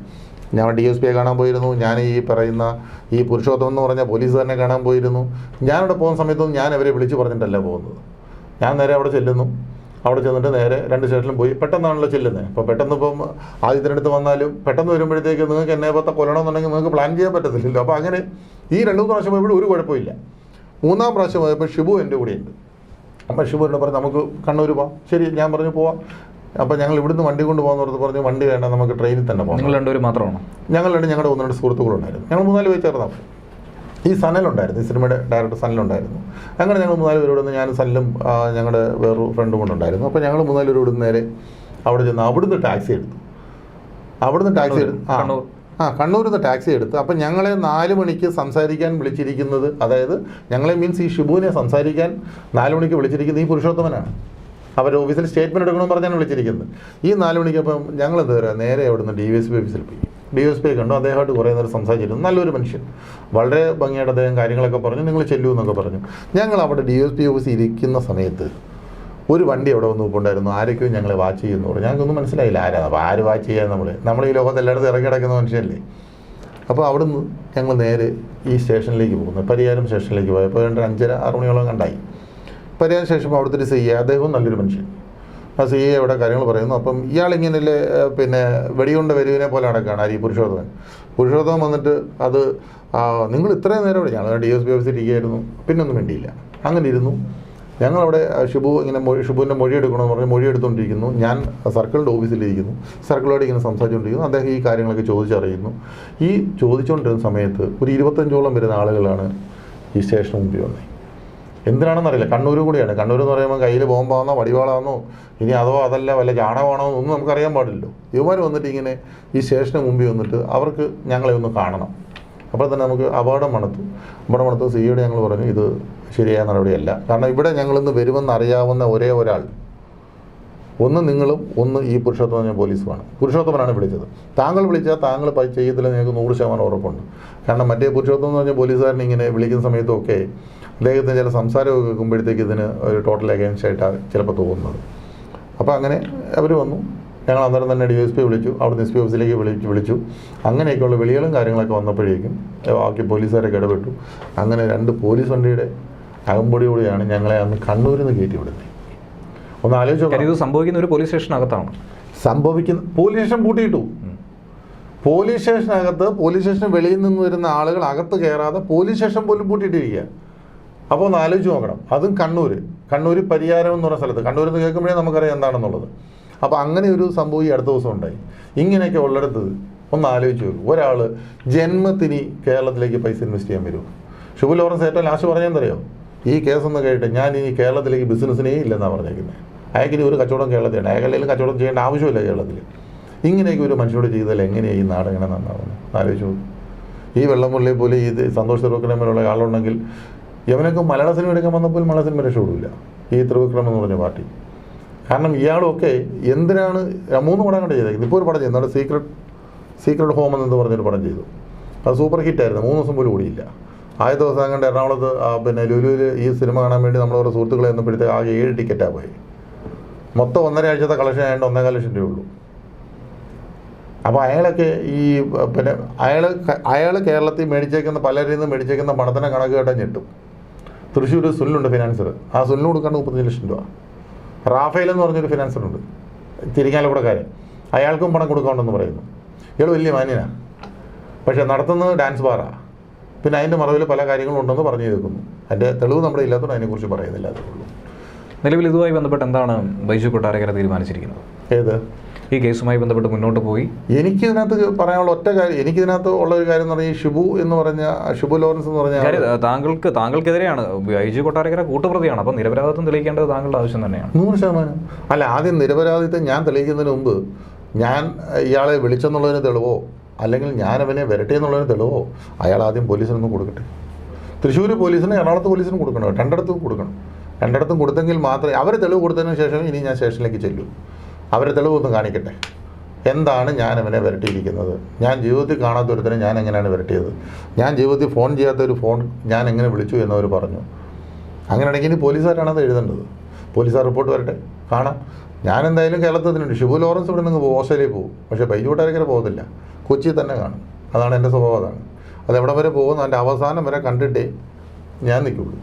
ഞാൻ ഡി എസ് പിയെ കാണാൻ പോയിരുന്നു. ഞാൻ ഈ പറയുന്ന ഈ പുരുഷോത്തം എന്ന് പറഞ്ഞ പോലീസുകാരനെ കാണാൻ പോയിരുന്നു. ഞാനവിടെ പോകുന്ന സമയത്തൊന്നും ഞാൻ അവരെ വിളിച്ചു പറഞ്ഞിട്ടല്ല പോകുന്നത്. ഞാൻ നേരെ അവിടെ ചെല്ലുന്നു. അവിടെ ചെന്നിട്ട് നേരെ രണ്ട് സ്റ്റേഷനിലും പോയി. പെട്ടെന്നാണല്ലോ ചെല്ലുന്നത് അപ്പോൾ പെട്ടെന്ന് ഇപ്പം ആദ്യത്തിനടുത്ത് വന്നാലും പെട്ടെന്ന് വരുമ്പോഴത്തേക്ക് നിങ്ങൾക്ക് എന്നെ പത്ത കൊല്ലണമെന്നുണ്ടെങ്കിൽ നിങ്ങൾക്ക് പ്ലാൻ ചെയ്യാൻ പറ്റത്തില്ലല്ലോ. അപ്പോൾ അങ്ങനെ ഈ രണ്ട് മൂന്ന് പ്രാവശ്യം പോയപ്പോൾ ഒരു കുഴപ്പമില്ല. മൂന്നാം പ്രാവശ്യം പോയപ്പോൾ ഷിബു എന്റെ കൂടെയുണ്ട്. അപ്പം ഷിബു എന്നോട് പറഞ്ഞു നമുക്ക് കണ്ണൂർ പോവാം. ശരി ഞാൻ പറഞ്ഞു പോവാം. അപ്പം ഞങ്ങൾ ഇവിടുന്ന് വണ്ടി കൊണ്ട് പോകാന്ന് പറഞ്ഞ് വണ്ടി വേണ്ട നമുക്ക് ട്രെയിനിൽ തന്നെ പോകാം നിങ്ങൾ രണ്ടുപേരും മാത്രമാണോ? ഞങ്ങൾ രണ്ട് ഞങ്ങളുടെ ഒന്ന് രണ്ട് സുഹൃത്തുക്കളുണ്ടായിരുന്നു. ഞങ്ങൾ മൂന്നാൽ പേര് ചേർന്നാണ് ഈ സനലുണ്ടായിരുന്നു. ഈ സിനിമയുടെ ഡയറക്ടർ സനലുണ്ടായിരുന്നു. അങ്ങനെ ഞങ്ങൾ മൂന്നാൽ പേര് ഇവിടുന്ന് ഞാനും സനലും ഞങ്ങളുടെ വേറൊരു ഫ്രണ്ടും കൊണ്ടുണ്ടായിരുന്നു അപ്പോൾ ഞങ്ങൾ മൂന്നാൽ പേര് ഇവിടുന്ന് നേരെ അവിടെ ചെന്ന് അവിടുന്ന് ടാക്സി എടുത്തു. അവിടുന്ന് ടാക്സി എടുത്തു ആ. ആ കണ്ണൂരിൽ നിന്ന് ടാക്സി എടുത്ത്. അപ്പം ഞങ്ങളെ നാല് മണിക്ക് സംസാരിക്കാൻ വിളിച്ചിരിക്കുന്നത് അതായത് ഞങ്ങളെ മീൻസ് ഈ ഷിബുവിനെ സംസാരിക്കാൻ നാല് മണിക്ക് വിളിച്ചിരിക്കുന്നത് ഈ പുരുഷോത്തമനാണ്. അവർ ഓഫീസിൽ സ്റ്റേറ്റ്മെന്റ് എടുക്കണമെന്ന് പറഞ്ഞാണ് വിളിച്ചിരിക്കുന്നത്. ഈ നാല് മണിക്ക് അപ്പം ഞങ്ങൾ എന്താ പറയുക നേരെ അവിടുന്ന് ഡി വി എസ് പി ഓഫീസിൽ പോയി. ഡി എസ് പി കണ്ടു അദ്ദേഹമായിട്ട് കുറേ നേരം സംസാരിച്ചിരുന്നു. നല്ലൊരു മനുഷ്യൻ. വളരെ ഭംഗിയായിട്ട് അദ്ദേഹം കാര്യങ്ങളൊക്കെ പറഞ്ഞു നിങ്ങൾ ചെല്ലൂ എന്നൊക്കെ പറഞ്ഞു. ഞങ്ങൾ അവിടെ ഡി എസ് പി ഓഫീസിൽ ഇരിക്കുന്ന സമയത്ത് ഒരു വണ്ടി അവിടെ വന്ന് പോയിട്ടുണ്ടായിരുന്നു. ആരൊക്കെയോ ഞങ്ങളെ വാച്ച് ചെയ്യുന്നു പറഞ്ഞു. ഞങ്ങൾക്കൊന്നും മനസ്സിലായില്ല ആരാ അപ്പോൾ ആര് വാച്ച് ചെയ്യാൻ നമ്മൾ നമ്മൾ ഈ ലോകത്ത് എല്ലായിടത്തും ഇറങ്ങി കിടക്കുന്ന മനുഷ്യല്ലേ അപ്പോൾ അവിടുന്ന് ഞങ്ങൾ നേരെ ഈ സ്റ്റേഷനിലേക്ക് പോകുന്നു. പരിയാരം സ്റ്റേഷനിലേക്ക് പോയപ്പോൾ രണ്ട് അഞ്ചര ആറ് മണിയോളം കണ്ടായി. പരിയാരം സ്റ്റേഷൻ അവിടുത്തെ ഒരു സി അദ്ദേഹവും നല്ലൊരു മനുഷ്യൻ. ആ സി എ ഇവിടെ കാര്യങ്ങൾ പറയുന്നു. അപ്പം ഇയാളിങ്ങനെ പിന്നെ വെടികൊണ്ട് വരുവിനെ പോലെ അടക്കാണ് ഈ പുരുഷോത്തമൻ. പുരുഷോത്തമൻ വന്നിട്ട് അത് നിങ്ങൾ ഇത്രയും നേരം ഇവിടെ ഞങ്ങൾ ഡി എസ് പി ഓഫീസിൽ ഇരിക്കുകയായിരുന്നു പിന്നെ ഒന്നും വേണ്ടിയില്ല അങ്ങനെ ഇരുന്നു. ഞങ്ങളവിടെ ഷിബു ഇങ്ങനെ മൊഴി ഷിബുവിന്റെ മൊഴി എടുക്കണമെന്ന് പറഞ്ഞ് മൊഴി എടുത്തുകൊണ്ടിരിക്കുന്നു ഞാൻ സർക്കിളിന്റെ ഓഫീസിലിരിക്കുന്നു. സർക്കിളോട് ഇങ്ങനെ സംസാരിച്ചുകൊണ്ടിരിക്കുന്നു. അദ്ദേഹം ഈ കാര്യങ്ങളൊക്കെ ചോദിച്ചറിയുന്നു. ഈ ചോദിച്ചുകൊണ്ടിരുന്ന സമയത്ത് ഒരു ഇരുപത്തഞ്ചോളം വരുന്ന ആളുകളാണ് ഈ സ്റ്റേഷന് മുമ്പിൽ വന്നത്. എന്തിനാണെന്നറിയില്ല. കണ്ണൂർ കൂടിയാണ്. കണ്ണൂർ എന്ന് പറയുമ്പോൾ കയ്യിൽ ബോംബാണെന്നോ വടിവാളാണെന്നോ ഇനി അതോ അതല്ല വല്ല ചാണകമാണോ ഒന്നും നമുക്കറിയാൻ പാടില്ലല്ലോ. ഇവന്മാർ വന്നിട്ട് ഇങ്ങനെ ഈ സ്റ്റേഷന് മുമ്പിൽ വന്നിട്ട് അവർക്ക് ഞങ്ങളെ ഒന്ന് കാണണം. അപ്പോൾ തന്നെ നമുക്ക് അപകടം മണത്തു. അപകടം മണത്തു സിയോട് ഞങ്ങൾ പറഞ്ഞു ഇത് ശരിയായ നടപടിയല്ല. കാരണം ഇവിടെ ഞങ്ങളിന്ന് വരുമെന്ന് അറിയാവുന്ന ഒരേ ഒരാൾ. ഒന്ന് നിങ്ങളും ഒന്ന് ഈ പുരുഷോത്തമൻ പോലീസുമാണ്. പുരുഷോത്തമനാണ് വിളിച്ചത്. താങ്കൾ വിളിച്ചാൽ താങ്കൾ ചെയ്യത്തില്ല നിങ്ങൾക്ക് നൂറ് ശതമാനം ഉറപ്പുണ്ട്. കാരണം മറ്റേ പുരുഷോത്തമൻ എന്ന് പറഞ്ഞ പോലീസുകാരൻ ഇങ്ങനെ വിളിക്കുന്ന സമയത്തൊക്കെ അദ്ദേഹത്തിന് ചില സംസാരമൊക്കെ കേൾക്കുമ്പോഴത്തേക്ക് ഇതിന് ഒരു ടോട്ടൽ അഗൈൻസ്റ്റ് ആയിട്ടാണ് ചിലപ്പോൾ തോന്നുന്നത്. അപ്പോൾ അങ്ങനെ അവർ വന്നു. ഞങ്ങൾ അന്നേരം തന്നെ ഡി എസ് പി വിളിച്ചു. അവിടുന്ന് എസ് പി ഓഫീസിലേക്ക് വിളിച്ചു വിളിച്ചു. അങ്ങനെയൊക്കെയുള്ള വിളികളും കാര്യങ്ങളൊക്കെ വന്നപ്പോഴേക്കും ബാക്കി പോലീസുകാരൊക്കെ ഇടപെട്ടു. അങ്ങനെ രണ്ട് പോലീസ് വണ്ടിയുടെ അകമ്പടിയോടെയാണ് ഞങ്ങളെ അന്ന് കണ്ണൂരിൽ നിന്ന് കയറ്റി വിടുന്നത്. ഒന്ന് ആലോചിച്ചു ഇത് സംഭവിക്കുന്ന ഒരു പോലീസ് സ്റ്റേഷനകത്താണ് സംഭവിക്കുന്ന പോലീസ് സ്റ്റേഷൻ പൂട്ടിയിട്ടു. പോലീസ് സ്റ്റേഷനകത്ത് പോലീസ് സ്റ്റേഷൻ വെളിയിൽ നിന്ന് വരുന്ന ആളുകൾ അകത്ത് കയറാതെ പോലീസ് സ്റ്റേഷൻ പോലും പൂട്ടിയിട്ടിരിക്കുക അപ്പോൾ ഒന്ന് ആലോചിച്ച് നോക്കണം. അതും കണ്ണൂർ കണ്ണൂർ പരിയാരം എന്ന് പറഞ്ഞ സ്ഥലത്ത്. കണ്ണൂർ എന്ന് കേൾക്കുമ്പോഴേ നമുക്കറിയാം എന്താണെന്നുള്ളത്. അപ്പോൾ അങ്ങനെ ഒരു സംഭവം ഈ അടുത്ത ദിവസം ഉണ്ടായി. ഇങ്ങനെയൊക്കെ ഉള്ളിടത്ത് ഒന്ന് ആലോചിച്ച് നോക്കും. ഒരാൾ ജന്മത്തിന് കേരളത്തിലേക്ക് പൈസ ഇൻവെസ്റ്റ് ചെയ്യാൻ വരും ഷുബു ലോറൻസ് ഏറ്റവും ലാസ്റ്റ് പറഞ്ഞെന്തറിയോ ഈ കേസൊന്ന് കേട്ട് ഞാൻ ഇനി കേരളത്തിലേക്ക് ബിസിനസ്സിനേ ഇല്ലെന്നാണ് പറഞ്ഞേക്കുന്നത്. അയാൾക്ക് ഇനി ഒരു കച്ചവടം കേരളത്തിലാണ്. അയാൾക്കെല്ലാം കച്ചവടം ചെയ്യേണ്ട ആവശ്യമില്ല കേരളത്തിൽ. ഇങ്ങനെയൊക്കെ ഒരു മനുഷ്യനോട് ചെയ്താൽ എങ്ങനെയാണ് ഈ നാട് എങ്ങനെ നന്നാവുന്നത് ആലോചിച്ചു. ഈ വെള്ളമുള്ളിയെ പോലെ ഈ സന്തോഷ് തിരുവിക്രമ പോലുള്ള ആളുണ്ടെങ്കിൽ യവനൊക്കെ മലയാള സിനിമ എടുക്കാൻ വന്നപ്പോൾ മലയാള സിനിമ രക്ഷപ്പെടില്ല. ഈ ത്രിവിക്രം എന്ന് പറഞ്ഞ പാർട്ടി. കാരണം ഇയാളൊക്കെ എന്തിനാണ് മൂന്ന് പടം കണ്ട് ചെയ്തേക്കുന്നത്. ഇപ്പോൾ ഒരു പടം ചെയ്യുന്നത് സീക്രട്ട് സീക്രട്ട് ഹോം എന്ന് പറഞ്ഞൊരു പടം ചെയ്തു. അത് സൂപ്പർ ഹിറ്റായിരുന്നു മൂന്ന് ദിവസം പോലും ഓടിയില്ല. ആദ്യ ദിവസം അങ്ങോട്ട് എറണാകുളത്ത് പിന്നെ ലുലുവിൽ ഈ സിനിമ കാണാൻ വേണ്ടി നമ്മൾ ഓരോ സുഹൃത്തുക്കളെ എന്നപ്പോഴത്തേക്ക് ആകെ ഏഴ് ടിക്കറ്റാണ് പോയി. മൊത്തം ഒന്നര ആഴ്ചത്തെ കളക്ഷൻ ആയതുകൊണ്ട് ഒന്നേകാൽ ലക്ഷം രൂപ ഉള്ളൂ അപ്പോൾ അയാളൊക്കെ ഈ പിന്നെ അയാൾ അയാൾ കേരളത്തിൽ മേടിച്ചേക്കുന്ന പലരിൽ നിന്ന് മേടിച്ചേക്കുന്ന പണത്തിനെ കണക്ക് കേട്ടാൽ ഞെട്ടും. തൃശ്ശൂർ സുനിലുണ്ട് ഫിനാൻസർ. ആ സുനിലിന് കൊടുക്കാണ്ട് മുപ്പത്തഞ്ച് ലക്ഷം രൂപ. റാഫേൽ എന്ന് പറഞ്ഞൊരു ഫിനാൻസറുണ്ട്. കാര്യം അയാൾക്കും പണം കൊടുക്കാണ്ടെന്ന് പറയുന്നു. ഇയാൾ വലിയ മാന്യനാണ് പക്ഷേ നടത്തുന്നത് ഡാൻസ് ബാറാണ് പിന്നെ അതിന്റെ മറവിൽ പല കാര്യങ്ങളും ഉണ്ടെന്ന് പറഞ്ഞു കേൾക്കുന്നു. അതിന്റെ തെളിവ് നമ്മുടെ ഇല്ലാത്തതുകൊണ്ട് അതിനെക്കുറിച്ച് പറയുന്നില്ല. അതേ ഉള്ളൂ നിലവിൽ ഇതുമായി ബന്ധപ്പെട്ട് എന്താണ് ബൈജു കൊട്ടാരക്കര തീരുമാനിച്ചിരിക്കുന്നത്? ഏത്? ഈ കേസുമായി ബന്ധപ്പെട്ട് മുന്നോട്ട് പോയി. എനിക്കിതിനകത്ത് പറയാനുള്ള ഒറ്റ കാര്യം എനിക്കിതിനകത്ത് ഉള്ള ഒരു കാര്യം എന്ന് പറഞ്ഞാൽ ഷുബു എന്ന് പറഞ്ഞ ഷിബു ലോറൻസ് എന്ന് പറഞ്ഞ താങ്കൾക്ക് താങ്കൾക്കെതിരെയാണ്. ബൈജു കൊട്ടാരക്കര കൂട്ടുപ്രതിയാണ്. അപ്പോൾ നിരപരാധിത്വം തെളിയിക്കേണ്ടത് താങ്കളുടെ ആവശ്യം തന്നെയാണ്. നൂറ് ശതമാനം. അല്ല ആദ്യം നിരപരാധിത്വം ഞാൻ തെളിയിക്കുന്നതിന് മുമ്പ് ഞാൻ ഇയാളെ വിളിച്ചെന്നുള്ളതിന് തെളിവോ അല്ലെങ്കിൽ ഞാൻ അവനെ വരട്ടെ എന്നുള്ളതിന് തെളിവോ അയാൾ ആദ്യം പോലീസിനൊന്നും കൊടുക്കട്ടെ. തൃശ്ശൂർ പോലീസിന് എറണാകുളത്ത് പോലീസിനും കൊടുക്കണം. രണ്ടിടത്തും കൊടുക്കണം. രണ്ടിടത്തും കൊടുത്തെങ്കിൽ മാത്രമേ അവർ തെളിവ് കൊടുത്തതിന് ശേഷം ഇനി ഞാൻ സ്റ്റേഷനിലേക്ക് ചെല്ലൂ. അവരെ തെളിവൊന്നും കാണിക്കട്ടെ. എന്താണ് ഞാൻ അവനെ വരട്ടിയിരിക്കുന്നത്? ഞാൻ ജീവിതത്തിൽ കാണാത്ത ഒരുത്തനെ ഞാൻ എങ്ങനെയാണ് വരട്ടിയത്? ഞാൻ ജീവിതത്തിൽ ഫോൺ ചെയ്യാത്ത ഒരു ഫോൺ ഞാൻ എങ്ങനെ വിളിച്ചു എന്നവർ പറഞ്ഞു. അങ്ങനെയാണെങ്കിൽ ഇനി പോലീസുകാരാണ് അത് എഴുതേണ്ടത്. പോലീസുകാർ റിപ്പോർട്ട് വരട്ടെ. കാണാം. ഞാൻ എന്തായാലും കേരളത്തിൽ തന്നെയുണ്ട് ഷിബു ലോറൻസ് ഇവിടെ നിന്ന് പോകും ഓസ്ട്രേലിയയിൽ പോകും. പക്ഷേ ബൈജു കൊട്ടാരക്കര പോകത്തില്ല. കൊച്ചി തന്നെ കാണും. അതാണ് എന്റെ സ്വഭാവം അതാണ്. അതെവിടെ വരെ പോകുന്നു? അതിന്റെ അവസാനം വരെ കണ്ടിട്ടേ ഞാൻ നിൽക്കുള്ളൂ.